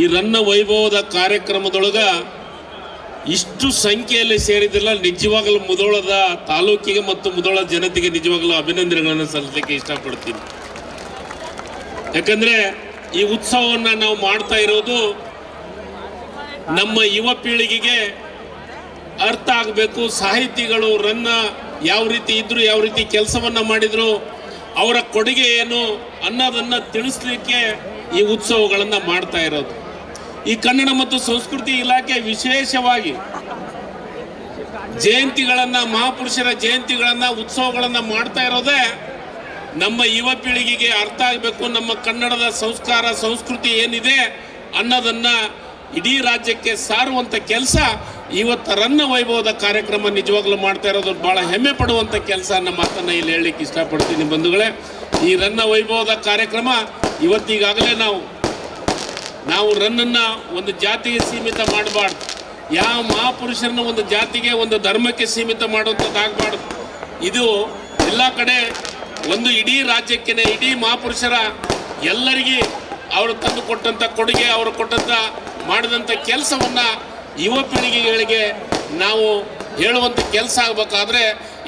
ಈ ರನ್ನ ವೈಭವದ ಕಾರ್ಯಕ್ರಮದೊಳಗ ಇಷ್ಟು ಸಂಖ್ಯೆಯಲ್ಲಿ ಸೇರಿದಿಲ್ಲ ನಿಜವಾಗಲೂ ಮುದೋಳದ ತಾಲೂಕಿಗೆ ಮತ್ತು ಮುದೋಳ ಜನತೆಗೆ ನಿಜವಾಗಲೂ ಅಭಿನಂದನೆಗಳನ್ನು ಸಲ್ಲಿಸಲಿಕ್ಕೆ ಇಷ್ಟಪಡ್ತೀನಿ. ಯಾಕಂದ್ರೆ ಈ ಉತ್ಸವವನ್ನ ನಾವು ಮಾಡ್ತಾ ಇರೋದು ನಮ್ಮ ಯುವ ಪೀಳಿಗೆಗೆ ಅರ್ಥ ಆಗಬೇಕು, ಸಾಹಿತಿಗಳು ರನ್ನ ಯಾವ ರೀತಿ ಇದ್ದರು ಯಾವ ರೀತಿ ಕೆಲಸವನ್ನ ಮಾಡಿದರು, ಅವರ ಕೊಡುಗೆ ಏನು ಅನ್ನೋದನ್ನ ತಿಳಿಸ್ಲಿಕ್ಕೆ ಈ ಉತ್ಸವಗಳನ್ನು ಮಾಡ್ತಾ ಇರೋದು. ಈ ಕನ್ನಡ ಮತ್ತು ಸಂಸ್ಕೃತಿ ಇಲಾಖೆ ವಿಶೇಷವಾಗಿ ಜಯಂತಿಗಳನ್ನ, ಮಹಾಪುರುಷರ ಜಯಂತಿಗಳನ್ನ, ಉತ್ಸವಗಳನ್ನ ಮಾಡ್ತಾ ಇರೋದೇ ನಮ್ಮ ಯುವ ಪೀಳಿಗೆಗೆ ಅರ್ಥ ಆಗಬೇಕು. ನಮ್ಮ ಕನ್ನಡದ ಸಂಸ್ಕಾರ, ಸಂಸ್ಕೃತಿ ಏನಿದೆ ಅನ್ನೋದನ್ನ ಇಡೀ ರಾಜ್ಯಕ್ಕೆ ಸಾರುವಂತ ಕೆಲಸ ಇವತ್ತು ರನ್ನ ವೈಭವದ ಕಾರ್ಯಕ್ರಮ ನಿಜವಾಗ್ಲೂ ಮಾಡ್ತಾ ಇರೋದು. ಬಹಳ ಹೆಮ್ಮೆ ಪಡುವಂತ ಕೆಲಸ ನಮ್ಮ ಮಾತನ್ನ ಇಲ್ಲಿ ಹೇಳಲಿಕ್ಕೆ ಇಷ್ಟಪಡ್ತೀನಿ ಬಂಧುಗಳೇ. ಈ ರನ್ನ ವೈಭವದ ಕಾರ್ಯಕ್ರಮ ಇವತ್ತಿಗಾಗಲೇ ನಾವು ನಾವು ರನ್ನನ್ನು ಒಂದು ಜಾತಿಗೆ ಸೀಮಿತ ಮಾಡಬಾರ್ದು. ಯಾವ ಮಹಾಪುರುಷರನ್ನ ಒಂದು ಜಾತಿಗೆ, ಒಂದು ಧರ್ಮಕ್ಕೆ ಸೀಮಿತ ಮಾಡುವಂಥದ್ದಾಗಬಾರ್ದು. ಇದು ಎಲ್ಲ ಕಡೆ ಒಂದು ಇಡೀ ರಾಜ್ಯಕ್ಕೆ ಇಡೀ ಮಹಾಪುರುಷರ ಎಲ್ಲರಿಗೆ ಅವರು ತಂದು ಕೊಟ್ಟಂಥ ಕೊಡುಗೆ, ಅವರು ಕೊಟ್ಟಂಥ ಮಾಡಿದಂಥ ಕೆಲಸವನ್ನ ಯುವ ಪೀಳಿಗೆಗಳಿಗೆ ನಾವು ಹೇಳುವಂಥ ಕೆಲಸ ಆಗಬೇಕಾದ್ರೆ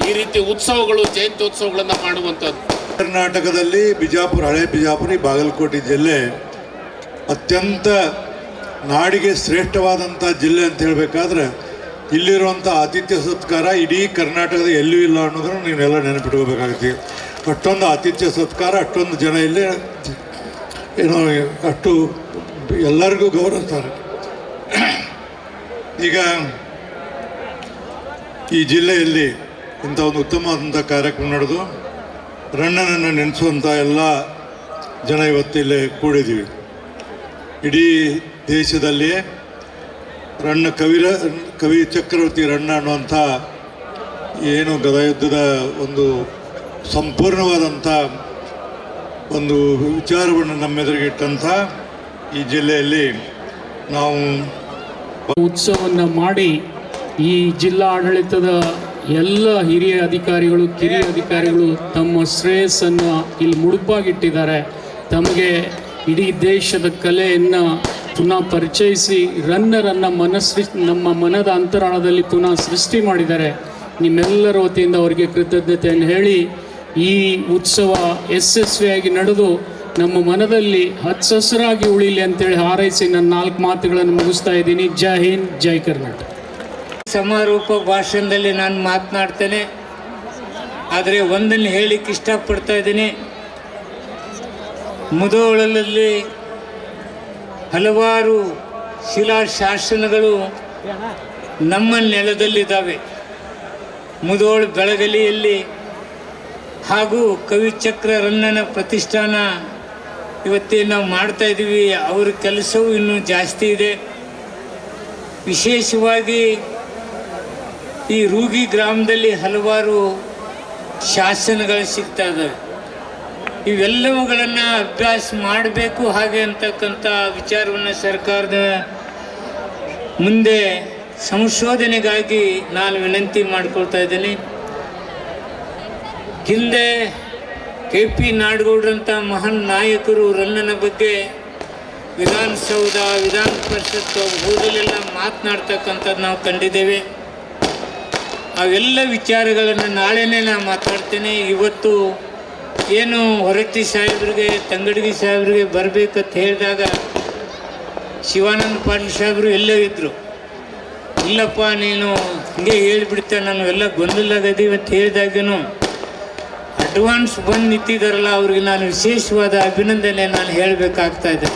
ಈ ರೀತಿ ಉತ್ಸವಗಳು, ಜಯಂತಿ ಉತ್ಸವಗಳನ್ನು ಮಾಡುವಂಥದ್ದು. ಕರ್ನಾಟಕದಲ್ಲಿ ಬಿಜಾಪುರ, ಹಳೆ ಬಿಜಾಪುರಿ ಬಾಗಲಕೋಟೆ ಜಿಲ್ಲೆ ಅತ್ಯಂತ ನಾಡಿಗೆ ಶ್ರೇಷ್ಠವಾದಂಥ ಜಿಲ್ಲೆ ಅಂತ ಹೇಳಬೇಕಾದ್ರೆ ಇಲ್ಲಿರುವಂಥ ಆತಿಥ್ಯ ಸತ್ಕಾರ ಇಡೀ ಕರ್ನಾಟಕದ ಎಲ್ಲೂ ಇಲ್ಲ ಅನ್ನೋದನ್ನು ನೀವೆಲ್ಲ ನೆನಪಿಟ್ಕೋಬೇಕಾಗುತ್ತೆ. ಅಷ್ಟೊಂದು ಆತಿಥ್ಯ ಸತ್ಕಾರ, ಅಷ್ಟೊಂದು ಜನ ಇಲ್ಲಿ ಏನೋ ಅಷ್ಟು ಎಲ್ಲರಿಗೂ ಗೌರವಿಸ್ತಾರೆ. ಈಗ ಈ ಜಿಲ್ಲೆಯಲ್ಲಿ ಇಂಥ ಒಂದು ಉತ್ತಮವಾದಂಥ ಕಾರ್ಯಕ್ರಮ ನಡೆದು ರಣ್ಣನನ್ನು ನೆನೆಸುವಂಥ ಎಲ್ಲ ಜನ ಇವತ್ತು ಇಲ್ಲಿ ಕೂಡಿದ್ದೀವಿ. ಇಡೀ ದೇಶದಲ್ಲಿ ರಣ್ಣ ಕವಿರ, ಕವಿ ಚಕ್ರವರ್ತಿ ರಣ್ಣ ಅನ್ನುವಂಥ ಏನು ಗದಾಯುದ್ಧದ ಒಂದು ಸಂಪೂರ್ಣವಾದಂಥ ಒಂದು ವಿಚಾರವನ್ನು ನಮ್ಮೆದುರಿಗಿಟ್ಟಂಥ ಈ ಜಿಲ್ಲೆಯಲ್ಲಿ ನಾವು ಉತ್ಸವವನ್ನು ಮಾಡಿ ಈ ಜಿಲ್ಲಾ ಆಡಳಿತದ ಎಲ್ಲ ಹಿರಿಯ ಅಧಿಕಾರಿಗಳು, ಕಿರಿಯ ಅಧಿಕಾರಿಗಳು ತಮ್ಮ ಶ್ರೇಯಸ್ಸನ್ನು ಇಲ್ಲಿ ಮುಡುಪಾಗಿಟ್ಟಿದ್ದಾರೆ. ತಮಗೆ ಇಡೀ ದೇಶದ ಕಲೆಯನ್ನು ಪುನಃ ಪರಿಚಯಿಸಿ ರನ್ನರನ್ನು ಮನಸ್ಸೃ ನಮ್ಮ ಮನದ ಅಂತರಾಳದಲ್ಲಿ ಪುನಃ ಸೃಷ್ಟಿ ಮಾಡಿದ್ದಾರೆ ನಿಮ್ಮೆಲ್ಲರ ವತಿಯಿಂದ ಅವರಿಗೆ ಕೃತಜ್ಞತೆಯನ್ನು ಹೇಳಿ, ಈ ಉತ್ಸವ ಯಶಸ್ವಿಯಾಗಿ ನಡೆದು, ನಮ್ಮ ಮನದಲ್ಲಿ ಹಚ್ಚಸರಾಗಿ ಉಳಿಲಿ ಅಂತೇಳಿ ಹಾರೈಸಿ ನನ್ನ ನಾಲ್ಕು ಮಾತುಗಳನ್ನು ಮುಗಿಸ್ತಾ ಇದ್ದೀನಿ. ಜೈ ಹಿಂದ್, ಜೈ ಕರ್ನಾಟಕ. ಸಮಾರೋಪ ಭಾಷಣದಲ್ಲಿ ನಾನು ಮಾತನಾಡ್ತೇನೆ. ಆದರೆ ಒಂದನ್ನು ಹೇಳಿಕ್ಕೆ ಇಷ್ಟಪಡ್ತಾ ಇದ್ದೀನಿ. ಮುದೋಳಲ್ಲಿ ಹಲವಾರು ಶಿಲಾಶಾಸನಗಳು ನಮ್ಮ ನೆಲದಲ್ಲಿದ್ದಾವೆ. ಮುದೋಳು ಬೆಳಗಲಿಯಲ್ಲಿ ಹಾಗೂ ಕವಿಚಕ್ರ ರನ್ನನ ಪ್ರತಿಷ್ಠಾನ ಇವತ್ತೇ ನಾವು ಮಾಡ್ತಾ ಇದ್ದೀವಿ. ಅವ್ರ ಕೆಲಸವೂ ಇನ್ನೂ ಜಾಸ್ತಿ ಇದೆ. ವಿಶೇಷವಾಗಿ ಈ ರೂಗಿ ಗ್ರಾಮದಲ್ಲಿ ಹಲವಾರು ಶಾಸನಗಳು ಸಿಗ್ತಾ ಇದ್ದಾವೆ. ಇವೆಲ್ಲವುಗಳನ್ನು ಅಭ್ಯಾಸ ಮಾಡಬೇಕು ಹಾಗೆ ಅಂತಕ್ಕಂಥ ವಿಚಾರವನ್ನು ಸರ್ಕಾರದ ಮುಂದೆ ಸಂಶೋಧನೆಗಾಗಿ ನಾನು ವಿನಂತಿ ಮಾಡಿಕೊಳ್ತಾ ಇದ್ದೀನಿ. ಹಿಂದೆ ಕೆ ಪಿ ನಾಡಗೌಡ್ರಂಥ ಮಹಾನ್ ನಾಯಕರು ರನ್ನನ ಬಗ್ಗೆ ವಿಧಾನಸೌಧ, ವಿಧಾನ ಪರಿಷತ್ತು ಹೋದಲೆಲ್ಲ ಮಾತನಾಡ್ತಕ್ಕಂಥದ್ದು ನಾವು ಕಂಡಿದ್ದೇವೆ. ಅವೆಲ್ಲ ವಿಚಾರಗಳನ್ನು ನಾಳೆನೇ ನಾನು ಮಾತಾಡ್ತೇನೆ. ಇವತ್ತು ಏನು ಹೊರಟ್ಟಿ ಸಾಹೇಬ್ರಿಗೆ, ತಂಗಡಗಿ ಸಾಹೇಬ್ರಿಗೆ ಬರಬೇಕಂತ ಹೇಳಿದಾಗ ಶಿವಾನಂದ ಪಾಟೀಲ್ ಸಾಹೇಬರು ಎಲ್ಲೇ ಇದ್ದರು ಇಲ್ಲಪ್ಪ, ನೀನು ಹಿಂಗೆ ಹೇಳಿಬಿಡ್ತೆ ನಾನು ಎಲ್ಲ ಗೊಂದಲಾಗದೀವಿ ಅಂತ ಹೇಳಿದಾಗೇನು ಅಡ್ವಾನ್ಸ್ ಬಂದು ನಿಂತಿದ್ದಾರಲ್ಲ ಅವ್ರಿಗೆ ನಾನು ವಿಶೇಷವಾದ ಅಭಿನಂದನೆ ನಾನು ಹೇಳಬೇಕಾಗ್ತಾ ಇದೆ.